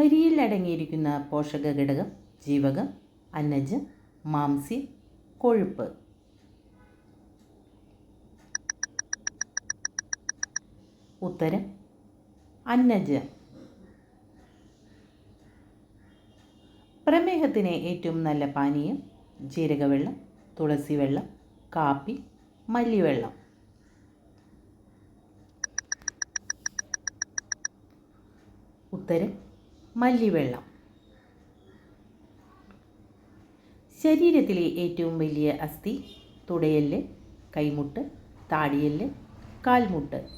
അരിയിൽ അടങ്ങിയിരിക്കുന്ന പോഷക ഘടകം ജീവകം അന്നജം മാംസ്യം കൊഴുപ്പ്. ഉത്തരം അന്നജം. പ്രമേഹത്തിന് ഏറ്റവും നല്ല പാനീയം ജീരകവെള്ളം തുളസി വെള്ളം കാപ്പി മല്ലിവെള്ളം. ഉത്തരം മല്ലിവെള്ളം. ശരീരത്തിലെ ഏറ്റവും വലിയ അസ്ഥി തുടയൽ കൈമുട്ട് താടിയൽ കാൽമുട്ട്.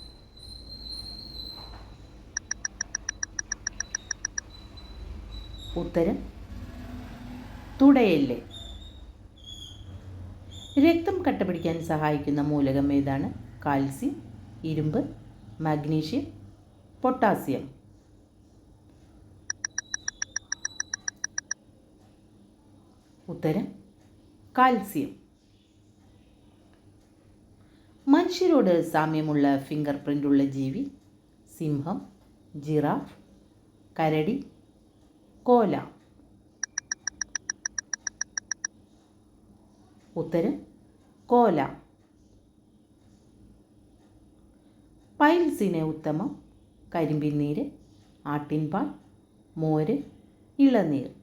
ഉത്തരം തുടയൽ രക്തം കട്ടപിടിക്കാൻ സഹായിക്കുന്ന മൂലകം ഏതാണ്? കാൽസ്യം ഇരുമ്പ് മാഗ്നീഷ്യം പൊട്ടാസ്യം. ഉത്തരം കാൽസ്യം. മനുഷ്യരോട് സാമ്യമുള്ള ഫിംഗർ പ്രിന്റുള്ള ജീവി സിംഹം ജിറാഫ് കരടി കോല. ഉത്തരം കോല. പൈൽസിന് ഉത്തമം കരിമ്പിൻ നീര് ആട്ടിൻപാൽ മോര് ഇളനീർ.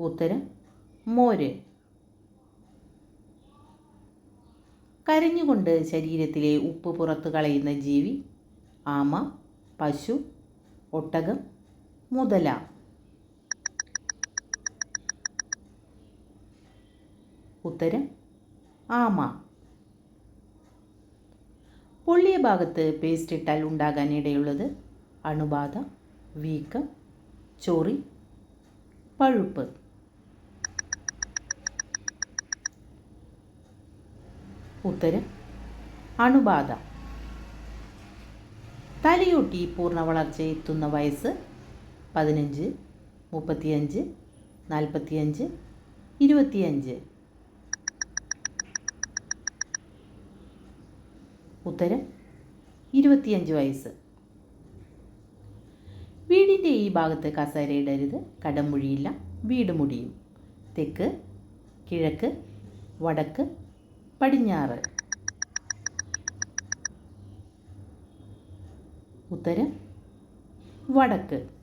ഉത്തരം മോര്. കരഞ്ഞുകൊണ്ട് ശരീരത്തിലെ ഉപ്പ് പുറത്തു കളയുന്ന ജീവി ആമ പശു ഒട്ടകം മുതല. ഉത്തരം ആമ. പൊള്ളിയ ഭാഗത്ത് പേസ്റ്റ് ഇട്ടാൽ ഉണ്ടാകാൻ ഇടയുള്ളത് അണുബാധ വീക്കം ചൊറി പഴുപ്പ്. ഉത്തരം അണുബാധ. തലയൂട്ടി പൂർണ വളർച്ച എത്തുന്ന വയസ്സ് പതിനഞ്ച് മുപ്പത്തിയഞ്ച് നാൽപ്പത്തിയഞ്ച് ഇരുപത്തിയഞ്ച്. ഉത്തരം ഇരുപത്തിയഞ്ച് വയസ്സ്. വീടിന്റെ ഈ ഭാഗത്ത് കസേര ഇടരുത് കടമുഴിയില്ല വീട് മുടിയും. തെക്ക് കിഴക്ക് വടക്ക് പടിഞ്ഞാറ്. ഉത്തരം വടക്ക്.